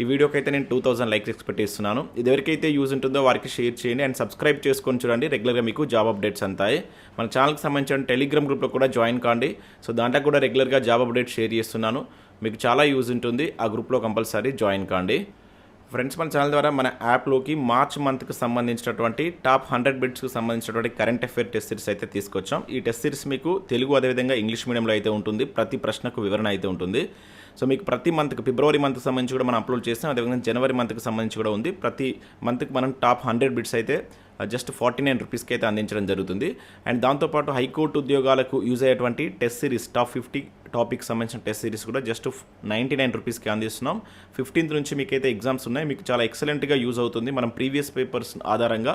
ఈ వీడియోకి అయితే నేను టూ థౌసండ్ లైక్స్ ఎక్స్పెక్ట్ చేస్తున్నాను. ఇది ఎవరికైతే యూజ్ ఉంటుందో వారికి షేర్ చేయండి అండ్ సబ్స్క్రైబ్ చేసుకొని చూడండి. రెగ్యులర్గా మీకు జాబ్ అప్డేట్స్ అంతాయి. మన ఛానల్కి సంబంధించిన టెలిగ్రామ్ గ్రూప్లో కూడా జాయిన్ కాండి. సో దాంట్లో కూడా రెగ్యులర్గా జాబ్ అప్డేట్ షేర్ చేస్తున్నాను. మీకు చాలా యూజ్ ఉంటుంది. ఆ గ్రూప్లో కంపల్సరీ జాయిన్ కాండి. ఫ్రెండ్స్ మన ఛానల్ ద్వారా మన యాప్లోకి మార్చ్ మంత్కి సంబంధించినటువంటి టాప్ హండ్రెడ్ బిట్స్కి సంబంధించినటువంటి కరెంట్ అఫేర్ టెస్ట్ సిరీస్ అయితే తీసుకొచ్చాం. ఈ టెస్ట్ సిరీస్ మీకు తెలుగు అదేవిధంగా ఇంగ్లీష్ మీడియంలో అయితే ఉంటుంది. ప్రతి ప్రశ్నకు వివరణ అయితే ఉంటుంది. సో మీకు ప్రతి మంత్కి ఫిబ్రవరి మంత్కి సంబంధించి కూడా మనం అప్లోడ్ చేస్తాం. అదేవిధంగా జనవరి మంత్కి సంబంధించి కూడా ఉంది. ప్రతి మంత్కి మనం టాప్ హండ్రెడ్ బిట్స్ అయితే జస్ట్ ఫార్టీ నైన్ రూపీస్కి అయితే అందించడం జరుగుతుంది. అండ్ దాంతోపాటు హైకోర్టు ఉద్యోగాలకు యూజ్ అయ్యేటువంటి test series top fifty topic సంబంధించిన టెస్ట్ సిరీస్ కూడా జస్ట్ నైంటీ నైన్ రూపీస్కి అందిస్తున్నాం. ఫిఫ్టీన్త్ నుంచి మీకైతే ఎగ్జామ్స్ ఉన్నాయి. మీకు చాలా ఎక్సలెంట్గా యూజ్ అవుతుంది. మనం ప్రీవియస్ పేపర్స్ ఆధారంగా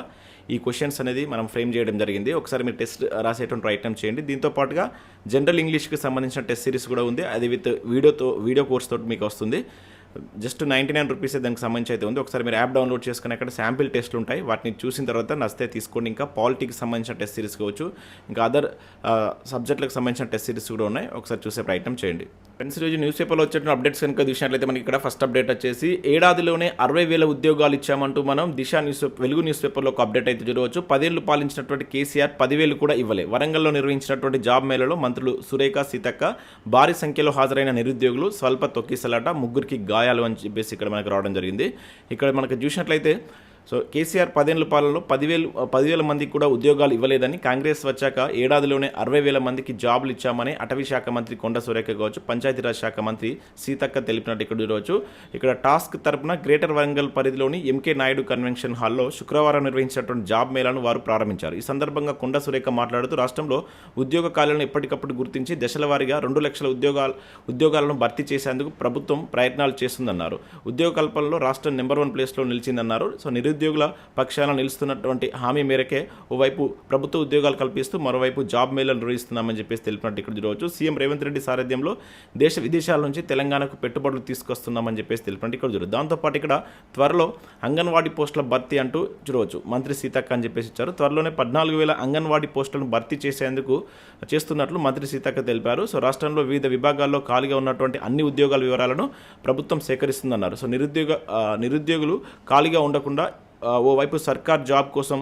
ఈ క్వశ్చన్స్ అనేది మనం ఫ్రేమ్ చేయడం జరిగింది. ఒకసారి మీరు టెస్ట్ రాసేటువంటి ప్రయత్నం చేయండి. దీంతో పాటుగా జనరల్ ఇంగ్లీష్కి సంబంధించిన టెస్ట్ సిరీస్ కూడా ఉంది. అది విత్ వీడియోతో వీడియో కోర్స్ తోటి మీకు వస్తుంది. జస్ట్ నైంటీ నైన్ రూపీస్ దానికి సంబంధించి అయితే ఉంది. ఒకసారి మీరు యాప్ డౌన్లోడ్ చేసుకుని అక్కడ శాంపిల్ టెస్ట్లు ఉంటాయి. వాటిని చూసిన తర్వాత నచ్చితే తీసుకోండి. ఇంకా పాలిటిక్స్ సంబంధించిన టెస్ట్ సిరీస్ కావచ్చు. ఇంకా అదర్ సబ్జెక్టులకు సంబంధించిన టెస్ట్ సిరీస్ కూడా ఉన్నాయి. ఒకసారి చూసే ప్రయత్నం చేయండి. ఫ్రెండ్స్ రోజు న్యూస్ పేపర్లో వచ్చేటువంటి అప్డేట్స్ కనుక చూసినట్లయితే మనకి ఇక్కడ ఫస్ట్ అప్డేట్ వచ్చేసి ఏడాదిలోనే అరవై వేల ఉద్యోగాలు ఇచ్చామంటూ మనం దిశ న్యూస్ వెలుగు న్యూస్ పేపర్లో ఒక అప్డేట్ అయితే చూడవచ్చు. పదేళ్ళు పాలించినటువంటి కేసీఆర్ పదివేలు కూడా ఇవ్వలే. వరంగల్లో నిర్వహించినటువంటి జాబ్ మేళలో మంత్రులు సురేఖ సీతక్క భారీ సంఖ్యలో హాజరైన నిరుద్యోగులు స్వల్ప తొక్కిసలాట ముగ్గురికి గాయాలు అని చెప్పేసి ఇక్కడ మనకు రావడం జరిగింది. ఇక్కడ మనకు చూసినట్లయితే సో కేసీఆర్ పదేళ్ళ పాలనలో పదివేలు పదివేల మందికి కూడా ఉద్యోగాలు ఇవ్వలేదని కాంగ్రెస్ వచ్చాక ఏడాదిలోనే అరవై వేల మందికి జాబులు ఇచ్చామని అటవీ శాఖ మంత్రి కొండ సురేఖ కావచ్చు పంచాయతీరాజ్ శాఖ మంత్రి సీతక్క తెలిపినట్టు ఇక్కడ చూడవచ్చు. ఇక్కడ టాస్క్ తరపున గ్రేటర్ వరంగల్ పరిధిలోని ఎంకే నాయుడు కన్వెన్షన్ హాల్లో శుక్రవారం నిర్వహించినటువంటి జాబ్ మేళాను వారు ప్రారంభించారు. ఈ సందర్భంగా కొండ సురేఖ మాట్లాడుతూ రాష్ట్రంలో ఉద్యోగ ఖాళీలను ఎప్పటికప్పుడు గుర్తించి దశల వారీగా రెండు లక్షల ఉద్యోగాలు ఉద్యోగాలను భర్తీ చేసేందుకు ప్రభుత్వం ప్రయత్నాలు చేస్తుందన్నారు. ఉద్యోగ కల్పనలో రాష్ట్రం నెంబర్ వన్ ప్లేస్లో నిలిచిందన్నారు. సో నిరు నిరుద్యోగుల పక్షాన నిలుస్తున్నటువంటి హామీ మేరకే ఓవైపు ప్రభుత్వ ఉద్యోగాలు కల్పిస్తూ మరోవైపు జాబ్ మేళలు నిర్వహిస్తున్నామని చెప్పేసి తెలిపినట్టు ఇక్కడ చూడవచ్చు. సీఎం రేవంత్ రెడ్డి సారథ్యంలో దేశ విదేశాల నుంచి తెలంగాణకు పెట్టుబడులు తీసుకొస్తున్నామని చెప్పేసి తెలిపినట్టు ఇక్కడ చూడవచ్చు. దాంతోపాటు ఇక్కడ త్వరలో అంగన్వాడీ పోస్టుల భర్తీ అంటూ చూడవచ్చు. మంత్రి సీతక్క అని చెప్పేసి ఇచ్చారు. త్వరలోనే పద్నాలుగు వేల అంగన్వాడీ పోస్టులను భర్తీ చేసేందుకు చేస్తున్నట్లు మంత్రి సీతక్క తెలిపారు. సో రాష్ట్రంలో వివిధ విభాగాల్లో ఖాళీగా ఉన్నటువంటి అన్ని ఉద్యోగాల వివరాలను ప్రభుత్వం సేకరిస్తుందన్నారు. సో నిరుద్యోగ నిరుద్యోగులు ఖాళీగా ఉండకుండా ఓవైపు సర్కార్ జాబ్ కోసం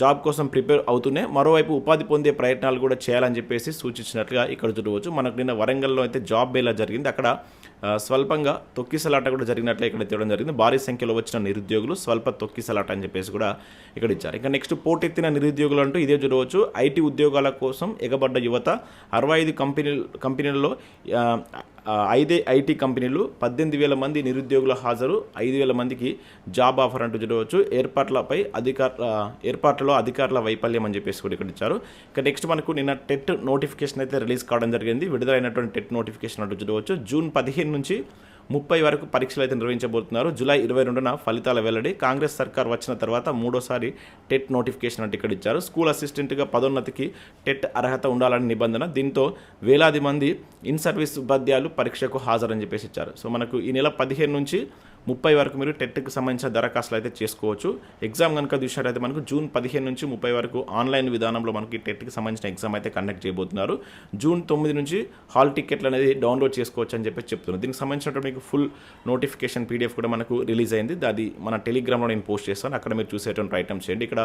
జాబ్ కోసం ప్రిపేర్ అవుతూనే మరోవైపు ఉపాధి పొందే ప్రయత్నాలు కూడా చేయాలని చెప్పేసి సూచించినట్లుగా ఇక్కడ చూడవచ్చు. మనకు నిన్న వరంగల్లో అయితే జాబ్ బేలా జరిగింది. అక్కడ స్వల్పంగా తొక్కిసలాట కూడా జరిగినట్లే ఇక్కడ తీయడం జరిగింది. భారీ సంఖ్యలో వచ్చిన నిరుద్యోగులు స్వల్ప తొక్కిసలాట అని చెప్పేసి కూడా ఇక్కడ ఇచ్చారు. ఇంకా నెక్స్ట్ పోటెత్తిన నిరుద్యోగులు అంటూ ఇదే చూడవచ్చు. ఐటీ ఉద్యోగాల కోసం ఎగబడ్డ యువత అరవై ఐదు కంపెనీ కంపెనీలలో ఐదే ఐటీ కంపెనీలు పద్దెనిమిది వేల మంది నిరుద్యోగుల హాజరు ఐదు వేల మందికి జాబ్ ఆఫర్ అంటూ చూడవచ్చు. ఏర్పాట్లపై అధికార ఏర్పాట్లలో అధికారుల వైఫల్యం అని చెప్పేసి కూడా ఇక్కడ ఇచ్చారు. ఇక నెక్స్ట్ మనకు నిన్న టెట్ నోటిఫికేషన్ అయితే రిలీజ్ కావడం జరిగింది. విడుదలైనటువంటి టెట్ నోటిఫికేషన్ అంటూ చూడవచ్చు. జూన్ పదిహేను నుంచి ముప్పై వరకు పరీక్షలు అయితే నిర్వహించబోతున్నారు. జూలై ఇరవై రెండున ఫలితాల వెల్లడి కాంగ్రెస్ సర్కార్ వచ్చిన తర్వాత మూడోసారి టెట్ నోటిఫికేషన్ అంటే ఇక్కడ ఇచ్చారు. స్కూల్ అసిస్టెంట్గా పదోన్నతికి టెట్ అర్హత ఉండాలని నిబంధన దీంతో వేలాది మంది ఇన్ సర్వీస్ ఉపాధ్యాయులు పరీక్షకు హాజరని చెప్పేసి ఇచ్చారు. సో మనకు ఈ నెల పదిహేను నుంచి ముప్పై వరకు మీరు టెట్కి సంబంధించిన దరఖాస్తులు అయితే చేసుకోవచ్చు. ఎగ్జామ్ కనుక చూసినట్టయితే మనకు జూన్ పదిహేను నుంచి ముప్పై వరకు ఆన్లైన్ విధానంలో మనకి టెట్కి సంబంధించిన ఎగ్జామ్ అయితే కండక్ట్ చేయబోతున్నారు. జూన్ తొమ్మిది నుంచి హాల్ టికెట్లు అనేది డౌన్లోడ్ చేసుకోవచ్చు అని చెప్పేసి చెప్తున్నారు. దీనికి సంబంధించినటువంటి మీకు ఫుల్ నోటిఫికేషన్ పీడిఎఫ్ కూడా మనకు రిలీజ్ అయింది. అది మన టెలిగ్రామ్లో నేను పోస్ట్ చేస్తాను. అక్కడ మీరు చూసేటువంటి ఐటమ్స్ చేయండి. ఇక్కడ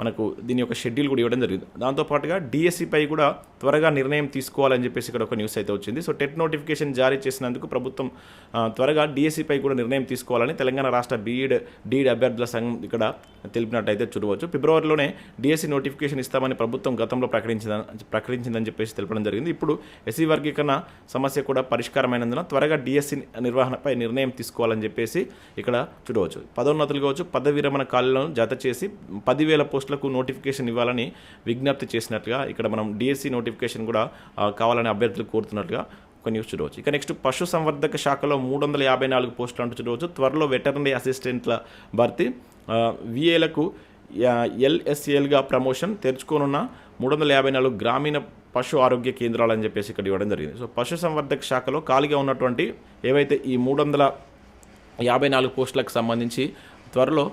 మనకు దీని యొక్క షెడ్యూల్ కూడా ఇవ్వడం జరిగింది. దాంతోపాటుగా డిఎస్సిపై కూడా త్వరగా నిర్ణయం తీసుకోవాలని చెప్పేసి ఇక్కడ ఒక న్యూస్ అయితే వచ్చింది. సో టెట్ నోటిఫికేషన్ జారీ చేసినందుకు ప్రభుత్వం త్వరగా డిఎస్సిపై కూడా నిర్ణయం తీసుకోవాలని తెలంగాణ రాష్ట్ర బీఈడ్ డీడ్ అభ్యర్థుల సంఘం ఇక్కడ తెలిపినట్టయితే చూడవచ్చు. ఫిబ్రవరిలోనే డిఎస్సి నోటిఫికేషన్ ఇస్తామని ప్రభుత్వం గతంలో ప్రకటించిన ప్రకటించిందని చెప్పేసి తెలపడం జరిగింది. ఇప్పుడు ఎస్సీ వర్గీకరణ సమస్య కూడా పరిష్కారమైనందున త్వరగా డిఎస్సి నిర్వహణపై నిర్ణయం తీసుకోవాలని చెప్పేసి ఇక్కడ చూడవచ్చు. పదోన్నతులు కావచ్చు పదవి విరమణ ఖాళీలను జత చేసి పదివేల పోస్టులకు నోటిఫికేషన్ ఇవ్వాలని విజ్ఞప్తి చేసినట్లుగా ఇక్కడ మనం డిఎస్సి నోటిఫికేషన్ కూడా కావాలని అభ్యర్థులు కోరుతున్నట్లుగా కొన్ని చూడవచ్చు. ఇక నెక్స్ట్ పశు సంవర్ధక శాఖలో మూడు వందల యాభై నాలుగు పోస్టులు అంటూ చూడవచ్చు. త్వరలో వెటర్నరీ అసిస్టెంట్ల భర్తీ. విఏలకు ఎల్ఎస్ఏల్గా ప్రమోషన్ తెరుచుకోనున్న మూడు వందల యాభై నాలుగు గ్రామీణ పశు ఆరోగ్య కేంద్రాలు అని చెప్పేసి ఇక్కడ ఇవ్వడం జరిగింది. సో పశు సంవర్ధక శాఖలో ఖాళీగా ఉన్నటువంటి ఏవైతే ఈ మూడు వందల యాభై నాలుగు పోస్టులకు సంబంధించి త్వరలో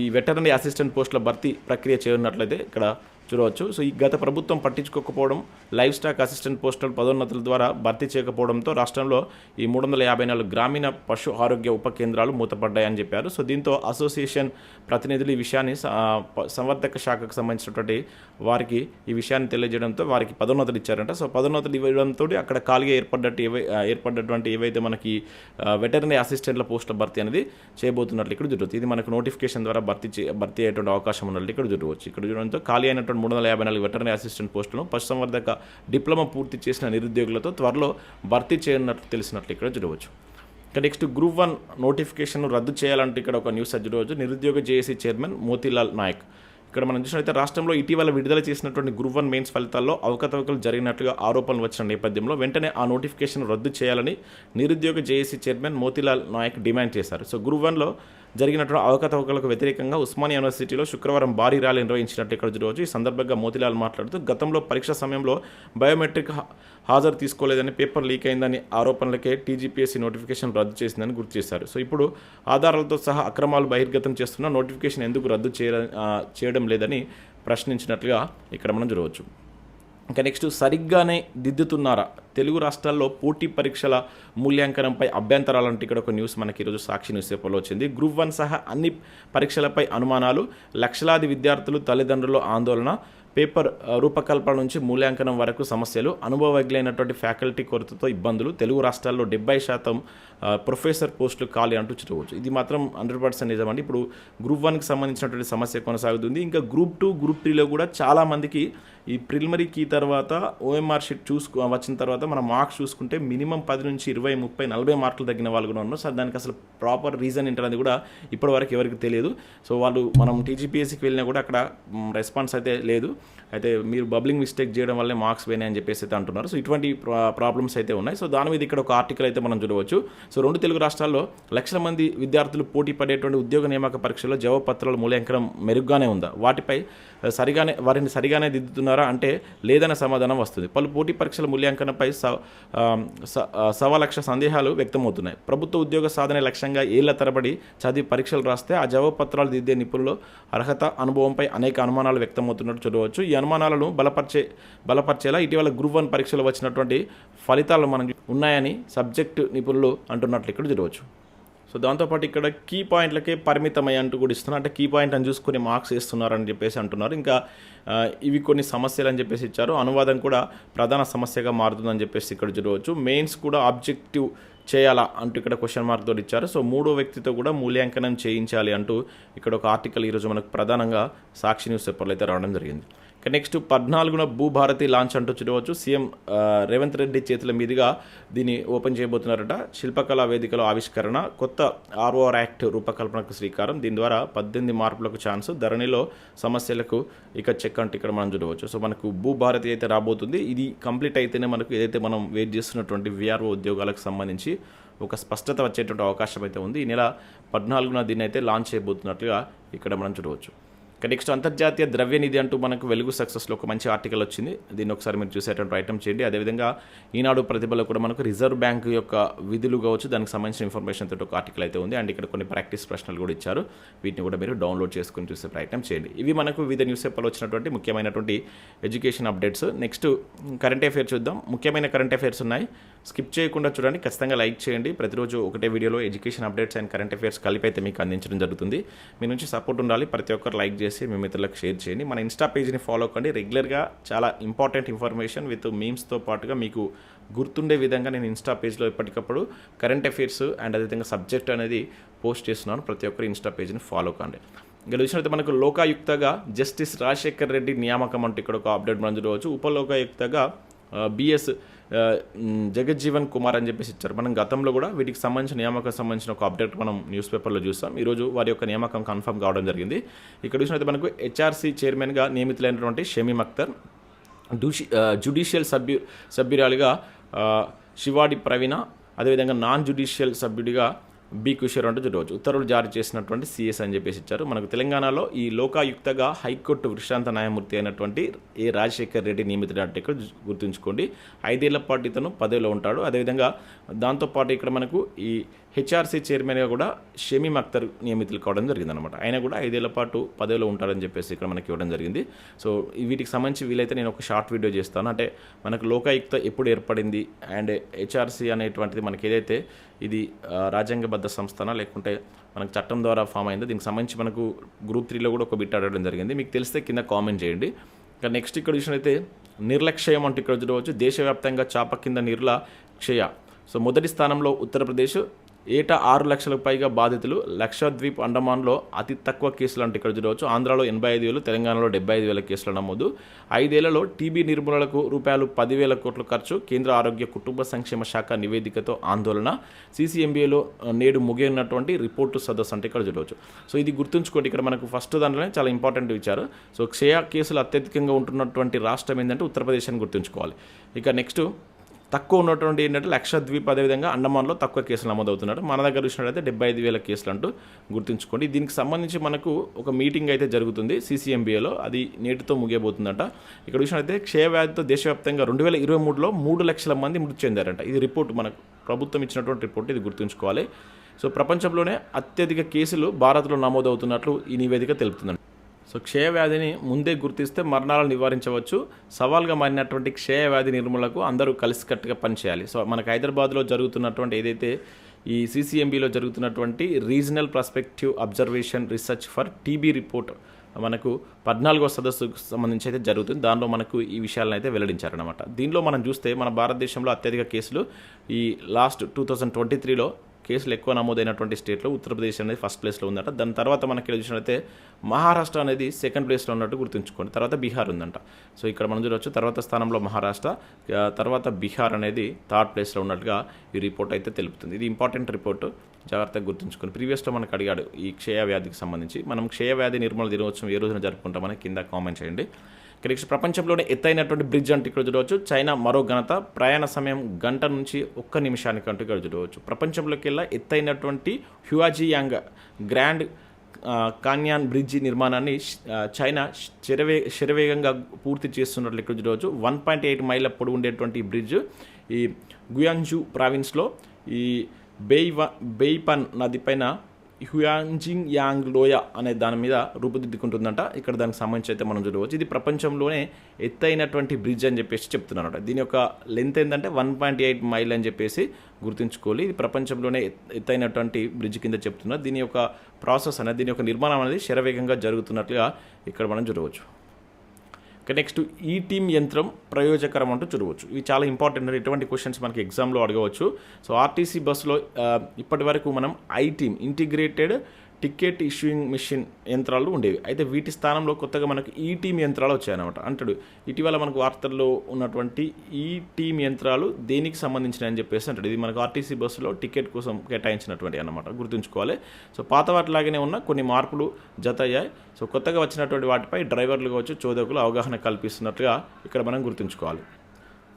ఈ వెటర్నరీ అసిస్టెంట్ పోస్టుల భర్తీ ప్రక్రియ చేయనున్నట్లయితే ఇక్కడ చూడవచ్చు. సో ఈ గత ప్రభుత్వం పట్టించుకోకపోవడం లైఫ్ స్టాక్ అసిస్టెంట్ పోస్టుల పదోన్నతుల ద్వారా భర్తీ చేయకపోవడంతో రాష్ట్రంలో ఈ మూడు వందల యాభై నాలుగు గ్రామీణ పశు ఆరోగ్య ఉప కేంద్రాలు మూతపడ్డాయని చెప్పారు. సో దీంతో అసోసియేషన్ ప్రతినిధులు ఈ విషయాన్ని సంవర్ధక శాఖకు సంబంధించినటువంటి వారికి ఈ విషయాన్ని తెలియజేయడంతో వారికి పదోన్నతులు ఇచ్చారంట. సో పదోన్నతులు ఇవ్వడంతో అక్కడ ఖాళీగా ఏర్పడ్డట్టు ఏవై ఏర్పడ్డటువంటి ఏవైతే మనకి వెటర్నరీ అసిస్టెంట్ల పోస్టుల భర్తీ అనేది చేయబోతున్నట్లు ఇక్కడ జరుగుతుంది ఇది మనకు నోటిఫికేషన్ ద్వారా భర్తీ చే భర్తీ అయ్యేటువంటి అవకాశం ఉన్నట్లు ఇక్కడ చూడవచ్చు. ఇక్కడ చూడడంతో ఖాళీ అయినటువంటి మూడు వందల యాభై నాలుగు వెటర్నరీ అసిస్టెంట్ పోస్టులను పశుసంవర్ధక డిప్లొమా పూర్తి చేసిన నిరుద్యోగులతో త్వరలో భర్తీ చేయనున్నట్లు తెలిసినట్లు ఇక్కడ చూడవచ్చు. ఇక నెక్స్ట్ గ్రూప్ వన్ నోటిఫికేషన్ రద్దు చేయాలంటే ఇక్కడ ఒక న్యూస్ చూడవచ్చు. నిరుద్యోగ జేఏసీ చైర్మన్ మోతీలాల్ నాయక్. ఇక్కడ మనం చూసినట్లయితే రాష్ట్రంలో ఇటీవల విడుదల చేసినటువంటి గ్రూప్ వన్ మెయిన్స్ ఫలితాల్లో అవకతవకలు జరిగినట్లుగా ఆరోపణలు వచ్చిన నేపథ్యంలో వెంటనే ఆ నోటిఫికేషన్ రద్దు చేయాలని నిరుద్యోగ JAC chairman Motilal Naik demand చేశారు. సో గ్రూప్ వన్లో జరిగినటువంటి అవకతవకలకు వ్యతిరేకంగా ఉస్మానియా యూనివర్సిటీలో శుక్రవారం భారీ ర్యాలీ నిర్వహించినట్టు ఇక్కడ రోజు ఈ సందర్భంగా మోతిలాల్ మాట్లాడుతూ గతంలో పరీక్ష సమయంలో బయోమెట్రిక్ హాజరు తీసుకోలేదని పేపర్ లీక్ అయిందని ఆరోపణలకే టీజీపీఎస్సీ నోటిఫికేషన్ రద్దు చేసిందని గుర్తు చేశారు. సో ఇప్పుడు ఆధారాలతో సహా అక్రమాలు బహిర్గతం చేస్తున్న నోటిఫికేషన్ ఎందుకు రద్దు చేయడం లేదని ప్రశ్నించినట్లుగా ఇక్కడ మనం చూడవచ్చు. ఇంకా నెక్స్ట్ సరిగ్గానే దిద్దుతున్నారా? తెలుగు రాష్ట్రాల్లో పోటీ పరీక్షల మూల్యాంకనంపై అభ్యంతరాలంటే ఇక్కడ ఒక న్యూస్ మనకి ఈరోజు సాక్షి న్యూస్ పేపర్లో వచ్చింది. గ్రూప్ వన్ సహా అన్ని పరీక్షలపై అనుమానాలు లక్షలాది విద్యార్థులు తల్లిదండ్రుల ఆందోళన పేపర్ రూపకల్పన నుంచి మూల్యాంకనం వరకు సమస్యలు అనుభవజ్ఞైనటువంటి ఫ్యాకల్టీ కొరతతో ఇబ్బందులు తెలుగు రాష్ట్రాల్లో డెబ్బై శాతం ప్రొఫెసర్ పోస్టులు ఖాళీ అంటూ చూడవచ్చు ఇది మాత్రం హండ్రెడ్ పర్సెంట్ నిజమండి. ఇప్పుడు గ్రూప్ వన్కి సంబంధించినటువంటి సమస్య కొనసాగుతుంది. ఇంకా గ్రూప్ టూ గ్రూప్ త్రీలో కూడా చాలామందికి ఈ ప్రిలిమరీ కీ తర్వాత ఓఎంఆర్ షీట్ చూసుకు వచ్చిన తర్వాత మనం మార్క్స్ చూసుకుంటే మినిమం పది నుంచి ఇరవై ముప్పై నలభై మార్కులు తగ్గిన వాళ్ళు కూడా ఉన్నారు. సో దానికి అసలు ప్రాపర్ రీజన్ ఏంటనేది కూడా ఇప్పటివరకు ఎవరికి తెలియదు. సో వాళ్ళు మనం టీజీపీఎస్సీకి వెళ్ళినా కూడా అక్కడ రెస్పాన్స్ అయితే లేదు. అయితే మీరు బబ్లింగ్ మిస్టేక్ చేయడం వల్లే మార్క్స్ పోయినాయి అని చెప్పేసి అయితే అంటున్నారు. సో ఇటువంటి ప్రాబ్లమ్స్ అయితే ఉన్నాయి. సో దాని మీద ఇక్కడ ఒక ఆర్టికల్ అయితే మనం చూడవచ్చు. సో రెండు తెలుగు రాష్ట్రాల్లో లక్షల మంది విద్యార్థులు పోటీ పడేటువంటి ఉద్యోగ నియామక పరీక్షల్లో జవాబు పత్రాల మూల్యాంకనం మెరుగ్గానే ఉందా? వాటిపై సరిగానే వారిని సరిగానే దిద్దుతున్నారా? అంటే లేదన్న సమాధానం వస్తుంది. పలు పోటీ పరీక్షల మూల్యాంకనంపై స- సవా లక్ష సందేహాలు వ్యక్తమవుతున్నాయి. ప్రభుత్వ ఉద్యోగ సాధనే లక్ష్యంగా ఏళ్ళ తరబడి చదివి పరీక్షలు రాస్తే ఆ జవాబు పత్రాలు దిద్దే నిపుణులు అర్హత అనుభవంపై అనేక అనుమానాలు వ్యక్తమవుతున్నట్టు చూడవచ్చు. ఈ అనుమానాలను బలపరిచే బలపరిచేలా ఇటీవల గ్రూప్ వన్ పరీక్షలో వచ్చినటువంటి ఫలితాలు మనం ఉన్నాయని సబ్జెక్టు నిపుణులు అంటున్నట్లు ఇక్కడ చూడవచ్చు. సో దాంతోపాటు ఇక్కడ కీ పాయింట్లకే పరిమితమై అంటూ కూడా ఇస్తున్నారు. అంటే కీ పాయింట్ అని చూసుకుని మార్క్స్ వేస్తున్నారని చెప్పేసి అంటున్నారు. ఇంకా ఇవి కొన్ని సమస్యలు అని చెప్పేసి ఇచ్చారు. అనువాదం కూడా ప్రధాన సమస్యగా మారుతుందని చెప్పేసి ఇక్కడ చూడవచ్చు. మెయిన్స్ కూడా ఆబ్జెక్టివ్ చేయాలా అంటూ ఇక్కడ క్వశ్చన్ మార్క్ తోటి ఇచ్చారు. సో మూడో వ్యక్తితో కూడా మూల్యాంకనం చేయించాలి అంటూ ఇక్కడ ఒక ఆర్టికల్ ఈరోజు మనకు ప్రధానంగా సాక్షి న్యూస్ పేపర్లో అయితే రావడం జరిగింది. నెక్స్ట్ పద్నాలుగున భూభారతి లాంచ్ అంటూ చూడవచ్చు. సీఎం రేవంత్ రెడ్డి చేతుల మీదుగా దీన్ని ఓపెన్ చేయబోతున్నారట. శిల్పకళా వేదికలో ఆవిష్కరణ కొత్త ఆర్ఓఆర్ యాక్ట్ రూపకల్పనకు శ్రీకారం. దీని ద్వారా పద్దెనిమిది మార్పులకు ఛాన్స్ ధరణిలో సమస్యలకు ఇక చెక్ అంటూ ఇక్కడ మనం చూడవచ్చు. సో మనకు భూభారతి అయితే రాబోతుంది. ఇది కంప్లీట్ అయితేనే మనకు ఏదైతే మనం వెయిట్ చేస్తున్నటువంటి విఆర్ఓ ఉద్యోగాలకు సంబంధించి ఒక స్పష్టత వచ్చేటువంటి అవకాశం అయితే ఉంది. ఈ నెల పద్నాలుగున దీన్ని అయితే లాంచ్ చేయబోతున్నట్లుగా ఇక్కడ మనం చూడవచ్చు. ఇక నెక్స్ట్ అంతర్జాతీయ ద్రవ్య నిధి అంటూ మనకు వెలుగు సక్సెస్లో ఒక మంచి ఆర్టికల్ వచ్చింది. దీన్ని ఒకసారి మీరు చూసేటువంటి ఐటమ్ చేయండి. అదేవిధంగా ఈనాడు ప్రతిభలో కూడా మనకు రిజర్వ్ బ్యాంక్ యొక్క విధులు కావచ్చు దానికి సంబంధించిన ఇన్ఫర్మేషన్ తోటి ఒక ఆర్టికల్ అయితే ఉంది. అండ్ ఇక్కడ కొన్ని ప్రాక్టీస్ ప్రశ్నలు కూడా ఇచ్చారు. వీటిని కూడా మీరు డౌన్లోడ్ చేసుకుని చూసే ప్రయత్నం చేయండి. ఇవి మనకు వివిధ న్యూస్ పేపర్లో వచ్చినటువంటి ముఖ్యమైనటువంటి education updates next current affairs చూద్దాం. ముఖ్యమైన కరెంట్ అఫైర్స్ ఉన్నాయి. స్కిప్ చేయకుండా చూడండి. ఖచ్చితంగా లైక్ చేయండి. ప్రతిరోజు ఒకటే వీడియోలో education updates and current affairs కలిపి అయితే మీకు అందించడం జరుగుతుంది. మీ నుంచి సపోర్ట్ ఉండాలి. ప్రతి ఒక్కరు లైక్ చేసి మీ మిత్రులకు షేర్ చేయండి. మన ఇన్స్టా పేజ్ని ఫాలో కండి. రెగ్యులర్గా చాలా ఇంపార్టెంట్ ఇన్ఫర్మేషన్ విత్ మీమ్స్తో పాటుగా మీకు గుర్తుండే విధంగా నేను ఇన్స్టా పేజ్లో ఎప్పటికప్పుడు కరెంట్ అఫైర్స్ అండ్ అదేవిధంగా సబ్జెక్ట్ అనేది పోస్ట్ చేస్తున్నాను. ప్రతి ఒక్కరు ఇన్స్టా పేజ్ని ఫాలో కండి. ఇంకా చూసినట్టు మనకు లోకాయుక్తగా జస్టిస్ రాజశేఖర్ రెడ్డి నియామకం అంటే ఇక్కడ ఒక అప్డేట్ మనం చూడవచ్చు. ఉపలోకాయుక్తగా బిఎస్ జగజ్జీవన్ కుమార్ అని చెప్పేసి ఇచ్చారు. మనం గతంలో కూడా వీటికి సంబంధించిన నియామకం సంబంధించిన ఒక అప్డేట్ మనం న్యూస్ పేపర్లో చూస్తాం ఈరోజు వారి యొక్క నియామకం కన్ఫర్మ్ కావడం జరిగింది. ఇక్కడ చూసినట్టు మనకు హెచ్ఆర్సీ చైర్మన్గా నియమితులైనటువంటి షమీమ్ అఖ్తర్ డ్యూషి జ్యుడిషియల్ సభ్యు సభ్యురాలిగా శివాడి ప్రవీణ అదేవిధంగా నాన్ జ్యుడిషియల్ సభ్యుడిగా బి కిషోర్ అంటూ చూడవచ్చు ఉత్తర్వులు జారీ చేసినటువంటి సిఎస్ అని చెప్పేసి ఇచ్చారు. మనకు తెలంగాణలో ఈ లోకాయుక్తగా హైకోర్టు విశ్రాంత న్యాయమూర్తి అయినటువంటి ఏ రాజశేఖర్ రెడ్డి నియమితుడంటే ఇక్కడ గుర్తుంచుకోండి. ఐదేళ్ళ పాటు ఇతను పదవిలో ఉంటాడు. అదేవిధంగా దాంతోపాటు ఇక్కడ మనకు ఈ హెచ్ఆర్సీ చైర్మన్గా కూడా షమీమ్ అఖ్తర్ నియమితులు కావడం జరిగిందనమాట ఆయన కూడా ఐదేళ్ళ పాటు పదవిలో ఉంటారని చెప్పేసి ఇక్కడ మనకి ఇవ్వడం జరిగింది. సో వీటికి సంబంధించి వీలైతే నేను ఒక షార్ట్ వీడియో చేస్తాను. అంటే మనకు లోకాయుక్త ఎప్పుడు ఏర్పడింది అండ్ హెచ్ఆర్సీ అనేటువంటిది మనకి ఏదైతే ఇది రాజ్యాంగబద్ధ సంస్థన లేకుంటే మనకు చట్టం ద్వారా ఫామ్ అయిందో దీనికి సంబంధించి మనకు గ్రూప్ త్రీలో కూడా ఒక బిట్ అడగడం జరిగింది. మీకు తెలిస్తే కింద కామెంట్ చేయండి. ఇంకా నెక్స్ట్ ఇక్కడ చూసినైతే నిర్లక్ష్యం అంటూ ఇక్కడ చూడవచ్చు. దేశవ్యాప్తంగా చాప కింద నిర్లక్ష్య. సో మొదటి స్థానంలో ఉత్తరప్రదేశ్ ఏటా ఆరు లక్షలకు పైగా బాధితులు లక్షద్వీప్ అండమాన్లో అతి తక్కువ కేసులు అంటే ఇక్కడ చూడవచ్చు. ఆంధ్రాలో ఎనభై ఐదు వేలు తెలంగాణలో డెబ్బై ఐదు వేల కేసుల నమోదు. ఐదేళ్ళలో టీబీ నిర్మూలనకు రూపాయలు పదివేల కోట్ల ఖర్చు. కేంద్ర ఆరోగ్య కుటుంబ సంక్షేమ శాఖ నివేదికతో ఆందోళన. సీసీఎంబీఏలో నేడు ముగియనటువంటి రిపోర్టు సదస్సు అంటే ఇక్కడ చూడవచ్చు. సో ఇది గుర్తుంచుకోండి ఇక్కడ మనకు ఫస్ట్ దాంట్లోనే చాలా ఇంపార్టెంట్ ఇచ్చారు సో క్షయ కేసులు అత్యధికంగా ఉంటున్నటువంటి రాష్ట్రం ఏంటంటే ఉత్తరప్రదేశ్ అని గుర్తుంచుకోవాలి. ఇక నెక్స్ట్ తక్కువ ఉన్నటువంటి ఏంటంటే లక్షద్వీప్ అదేవిధంగా అండమాన్లో తక్కువ కేసులు నమోదవుతున్నారు. మన దగ్గర చూసినట్లయితే డెబ్బై ఐదు వేల కేసులు అంటూ గుర్తుంచుకోండి. దీనికి సంబంధించి మనకు ఒక మీటింగ్ అయితే జరుగుతుంది సీసీఎంబీఏలో. అది నేటితో ముగియబోతుందట. ఇక్కడ చూసినట్లయితే క్షయవ్యాధితో దేశవ్యాప్తంగా రెండు వేల ఇరవై మూడులో మూడు లక్షల మంది మృతి చెందారంట. ఇది రిపోర్ట్ మనకు ప్రభుత్వం ఇచ్చినటువంటి రిపోర్ట్. ఇది గుర్తుంచుకోవాలి. సో ప్రపంచంలోనే అత్యధిక కేసులు భారత్లో నమోదవుతున్నట్లు ఈ నివేదిక తెలుపుతుందండి సో క్షయవ్యాధిని ముందే గుర్తిస్తే మరణాలను నివారించవచ్చు. సవాల్గా మారినటువంటి క్షయవ్యాధి నిర్మూలనకు అందరూ కలిసికట్టుగా పనిచేయాలి. సో మనకు హైదరాబాద్లో జరుగుతున్నటువంటి ఏదైతే ఈ సీసీఎంబీలో జరుగుతున్నటువంటి regional perspective observation research for TB report మనకు పద్నాలుగో సదస్సుకు సంబంధించి అయితే జరుగుతుంది. దానిలో మనకు ఈ విషయాలను అయితే వెల్లడించారనమాట దీనిలో మనం చూస్తే మన భారతదేశంలో అత్యధిక కేసులు ఈ లాస్ట్ టూ థౌజండ్ ట్వంటీ త్రీలో కేసులు ఎక్కువ నమోదైనటువంటి స్టేట్లో ఉత్తరప్రదేశ్ అనేది ఫస్ట్ ప్లేస్లో ఉందంట. దాని తర్వాత మనకి ఇక్కడ చూసినట్లయితే మహారాష్ట్ర అనేది సెకండ్ ప్లేస్లో ఉన్నట్టు గుర్తుంచుకోండి. తర్వాత బీహార్ ఉందంట. సో ఇక్కడ మనం చూడవచ్చు తర్వాత స్థానంలో మహారాష్ట్ర తర్వాత బీహార్ అనేది థర్డ్ ప్లేస్లో ఉన్నట్టుగా ఈ రిపోర్ట్ అయితే తెలుపుతుంది. ఇది ఇంపార్టెంట్ రిపోర్ట్ జాగ్రత్తగా గుర్తుంచుకొని ప్రీవియస్లో మనకు అడిగాడు ఈ క్షయ వ్యాధికి సంబంధించి. మనం క్షయ వ్యాధి నిర్మూలన దినోత్సవం ఏ రోజున జరుపుకుంటామని కింద కామెంట్ చేయండి. ఇక నెక్స్ట్ ప్రపంచంలోనే ఎత్తైనటువంటి బ్రిడ్జ్ అంటే ఇక్కడ చూడవచ్చు. చైనా మరో ఘనత ప్రయాణ సమయం గంట నుంచి ఒక్క నిమిషానికి అంటూ ఇక్కడ చూడవచ్చు. ప్రపంచంలోకెల్లా ఎత్తైనటువంటి హ్యువాజియాంగ్ గ్రాండ్ కాన్యాన్ బ్రిడ్జి నిర్మాణాన్ని చైనా శరవే శరవేగంగా పూర్తి చేస్తున్నట్లు ఇక్కడ చూడవచ్చు. వన్ పాయింట్ ఎయిట్ మైళ్ళ పొడవు ఉండేటువంటి ఈ బ్రిడ్జ్ ఈ గుయాంజు ప్రావిన్స్లో ఈ బెయ్వ బెయ్పన్ నది పైన హ్యుయాంజింగ్ యాంగ్ లోయ అనే దాని మీద రూపుదిద్దుకుంటుందంట. ఇక్కడ దానికి సంబంధించి అయితే మనం చూడవచ్చు. ఇది ప్రపంచంలోనే ఎత్తైనటువంటి బ్రిడ్జ్ అని చెప్పేసి చెప్తున్నారట. దీని యొక్క లెంత్ ఏంటంటే వన్ పాయింట్ ఎయిట్ మైల్ అని చెప్పేసి గుర్తుంచుకోవాలి. ఇది ప్రపంచంలోనే ఎత్తైనటువంటి బ్రిడ్జ్ కింద చెప్తున్నారు. దీని యొక్క ప్రాసెస్ అనేది దీని యొక్క నిర్మాణం అనేది శరవేగంగా జరుగుతున్నట్లుగా ఇక్కడ మనం చూడవచ్చు. నెక్స్ట్ ఈ టీమ్ యంత్రం ప్రయోజకరం అంటూ చూడవచ్చు. ఇవి చాలా ఇంపార్టెంట్ ఇటువంటి క్వశ్చన్స్ మనకి ఎగ్జామ్లో అడగవచ్చు. సో ఆర్టీసీ బస్సులో ఇప్పటి వరకు మనం I TIM integrated ticket issuing machine యంత్రాలు ఉండేవి. అయితే వీటి స్థానంలో కొత్తగా మనకు ఈ టీమ్ యంత్రాలు వచ్చాయన్నమాట. అంటాడు ఇటీవల మనకు వార్తల్లో ఉన్నటువంటి ఈ టీమ్ యంత్రాలు దేనికి సంబంధించినవి అని చెప్పేసి అంటాడు. ఇది మనకు ఆర్టీసీ బస్సులో టికెట్ కోసం కేటాయించినటువంటి అన్నమాట. గుర్తుంచుకోవాలి. సో పాత వాటిలాగానే ఉన్న కొన్ని మార్పులు జత అయ్యాయి సో కొత్తగా వచ్చినటువంటి వాటిపై డ్రైవర్లు కావచ్చు చోదకులు అవగాహన కల్పిస్తున్నట్లుగా ఇక్కడ మనం గుర్తుంచుకోవాలి.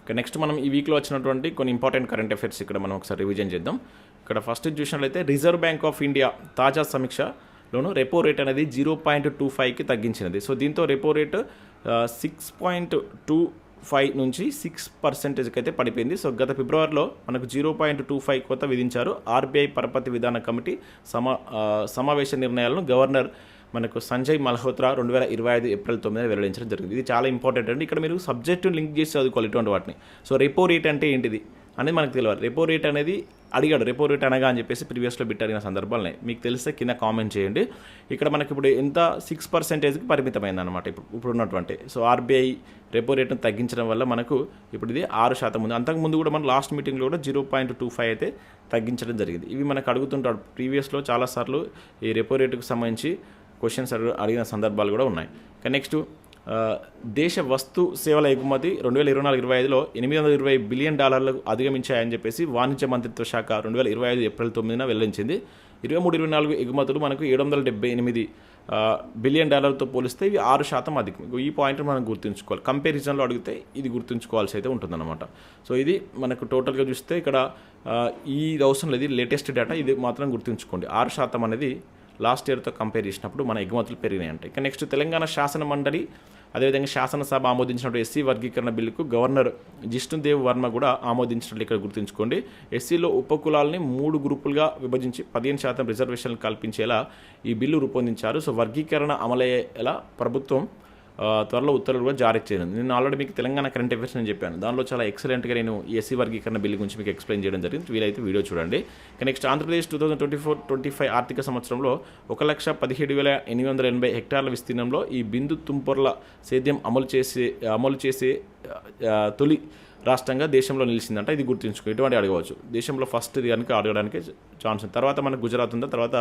ఇక నెక్స్ట్ మనం ఈ వీక్లో వచ్చినటువంటి కొన్ని ఇంపార్టెంట్ కరెంట్ అఫైర్స్ ఇక్కడ మనం ఒకసారి రివిజన్ చేద్దాం. ఇక్కడ ఫస్ట్ చూసినట్లయితే రిజర్వ్ బ్యాంక్ ఆఫ్ ఇండియా తాజా సమీక్షలోను రెపో రేట్ అనేది జీరో పాయింట్ టూ ఫైవ్కి తగ్గించినది. సో దీంతో repo rate six point two five నుంచి సిక్స్ పర్సెంటేజ్కి అయితే పడిపోయింది. సో గత ఫిబ్రవరిలో మనకు జీరో పాయింట్ టూ ఫైవ్ కొత్త విధించారు. ఆర్బీఐ పరపతి విధాన కమిటీ సమా సమావేశ నిర్ణయాలను గవర్నర్ మనకు సంజయ్ మల్హోత్రా రెండు వేల ఇరవై ఐదు ఏప్రిల్ తొమ్మిదిన వెల్లడించడం జరిగింది. ఇది చాలా ఇంపార్టెంట్ అండి. ఇక్కడ మీరు సబ్జెక్టు లింక్ చేసి చదువుకోవాలి ఇటువంటి వాటిని. సో రెపో రేట్ అంటే ఏంటిది? అనేది మనకు తెలియాలి రెపో రేట్ అనేది అడిగాడు. రెపో రేట్ అనగా అని చెప్పేసి ప్రీవియస్లో బిట్ అడిగిన సందర్భాలనే మీకు తెలిస్తే కింద కామెంట్ చేయండి. ఇక్కడ మనకి ఇప్పుడు ఎంత? సిక్స్ పర్సెంటేజ్కి పరిమితమైంది అనమాట ఇప్పుడు ఇప్పుడు ఉన్నటువంటి. సో ఆర్బీఐ రెపో రేట్ను తగ్గించడం వల్ల మనకు ఇప్పుడు ఇది ఆరు శాతం ఉంది. అంతకుముందు కూడా మనం లాస్ట్ మీటింగ్లో కూడా జీరో పాయింట్ టూ ఫైవ్ అయితే తగ్గించడం జరిగింది. ఇవి మనకు అడుగుతుంటాడు ప్రీవియస్లో చాలాసార్లు ఈ రెపో రేటుకు సంబంధించి క్వశ్చన్స్ అడిగిన సందర్భాలు కూడా ఉన్నాయి. కానీ నెక్స్ట్ దేశ వస్తు సేవల ఎగుమతి రెండు వేల ఇరవై నాలుగు ఇరవై ఐదులో ఎనిమిది వందల ఇరవై బిలియన్ డాలర్లకు అధిగమించాయని చెప్పేసి వాణిజ్య మంత్రిత్వ శాఖ రెండు వేల ఇరవై ఐదు ఏప్రిల్ తొమ్మిదిన వెల్లడించింది. ఇరవై మూడు ఇరవై నాలుగు ఎగుమతులు మనకు ఏడు వందల డెబ్బై ఎనిమిది బిలియన్ డాలర్తో పోలిస్తే ఇవి ఆరు శాతం అధికం. ఈ పాయింట్ మనం గుర్తుంచుకోవాలి. కంపారిజన్లో అడిగితే ఇది గుర్తుంచుకోవాల్సి అయితే ఉంటుందన్నమాట. సో ఇది మనకు టోటల్గా చూస్తే ఇక్కడ ఈ అవసరం లేదు లేటెస్ట్ డేటా ఇది మాత్రం గుర్తుంచుకోండి. ఆరు శాతం అనేది లాస్ట్ ఇయర్తో కంపేర్ చేసినప్పుడు మన ఎగుమతులు పెరిగినాయంట ఇక నెక్స్ట్ తెలంగాణ శాసన మండలి అదేవిధంగా శాసనసభ ఆమోదించినట్టు ఎస్సీ వర్గీకరణ బిల్లుకు గవర్నర్ జిష్ణుదేవ్ వర్మ కూడా ఆమోదించినట్లు ఇక్కడ గుర్తుంచుకోండి. ఎస్సీలో ఉపకులాలని మూడు గ్రూపులుగా విభజించి పదిహేను శాతం రిజర్వేషన్లు కల్పించేలా ఈ బిల్లు రూపొందించారు. సో వర్గీకరణ అమలయ్యేలా ప్రభుత్వం త్వరలో ఉత్తర్వులు కూడా జారీ చేయనుంది నేను ఆల్రెడీ మీకు తెలంగాణ కరెంట్ అఫేర్స్ నేను చెప్పాను. దానిలో చాలా ఎక్సలెంట్గా నేను ఎస్సీ వర్గీకరణ బిల్లు గురించి మీకు ఎక్స్ప్లెయిన్ చేయడం జరిగింది. వీలైతే వీడియో చూడండి. ఇక next Andhra Pradesh two thousand twenty four twenty five ఆర్థిక సంవత్సరంలో ఒక లక్ష పదిహేడు వేల ఎనిమిది వందల ఎనభై హెక్టార్ల విస్తీర్ణంలో ఈ బిందు తుంపర్ల సేద్యం అమలు చేసే అమలు చేసే తొలి రాష్ట్రంగా దేశంలో నిలిచిందంట. ఇది గుర్తుంచుకో ఇటువంటి అడగవచ్చు. దేశంలో ఫస్ట్ ఇది కనుక అడగడానికి ఛాన్స్ ఉంది. తర్వాత మనకు గుజరాత్ ఉందా. తర్వాత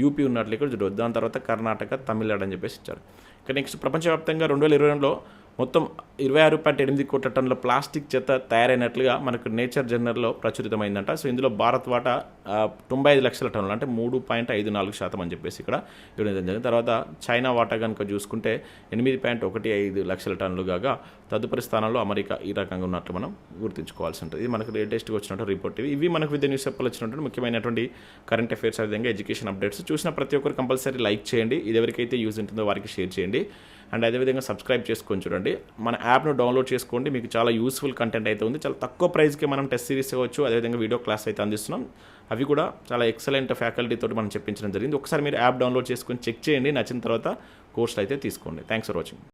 యూపీ ఉన్నట్లు ఇక్కడ చూడవచ్చు. దాని తర్వాత కర్ణాటక తమిళనాడు అని చెప్పేసి ఇచ్చారు. ఇక నెక్స్ట్ ప్రపంచవ్యాప్తంగా రెండు వేల ఇరవై రెండులో మొత్తం ఇరవై ఆరు పాయింట్ ఎనిమిది కోట్ల టన్నుల ప్లాస్టిక్ చెత్త తయారైనట్లుగా మనకు నేచర్ జర్నల్లో ప్రచురితమైందంట. సో ఇందులో భారత్ వాటా తొంభై ఐదు లక్షల టన్నులు అంటే మూడు పాయింట్ ఐదు నాలుగు శాతం అని చెప్పేసి ఇక్కడ ఇవ్వడం జరిగింది. తర్వాత చైనా వాటా కనుక చూసుకుంటే ఎనిమిది పాయింట్ ఒకటి ఐదు లక్షల టన్నులు కాగా తదుపరి స్థానంలో అమెరికా ఈ రకంగా ఉన్నట్లు మనం గుర్తుంచుకోవాల్సి ఉంటుంది. ఇది మనకు లేటెస్ట్గా వచ్చినట్టు రిపోర్ట్. ఇవి ఇవి మనకు విద్య న్యూస్ పేపర్లో వచ్చినటువంటి ముఖ్యమైనటువంటి కరెంట్ అఫైర్స్ విధంగా ఎడ్యుకేషన్ అప్డేట్స్. చూసిన ప్రతి ఒక్కరు కంపల్సరీ లైక్ చేయండి. ఇది ఎవరికైతే యూజ్ ఉంటుందో వారికి షేర్ చేయండి. అండ్ అదేవిధంగా సబ్స్క్రైబ్ చేసుకొని చూడండి. మన యాప్ను డౌన్లోడ్ చేసుకోండి. మీకు చాలా యూస్ఫుల్ కంటెంట్ అయితే ఉంది. చాలా తక్కువ ప్రైస్కి మనం టెస్ట్ సిరీస్ ఇవ్వచ్చు అదేవిధంగా వీడియో క్లాస్ అయితే అందిస్తున్నాం. అవి కూడా చాలా ఎక్సలెంట్ ఫ్యాకల్టీతో మనం చెప్పించడం జరిగింది. ఒకసారి మీరు యాప్ డౌన్లోడ్ చేసుకొని చెక్ చేయండి. నచ్చిన తర్వాత కోర్సులు అయితే తీసుకోండి. Thanks for watching.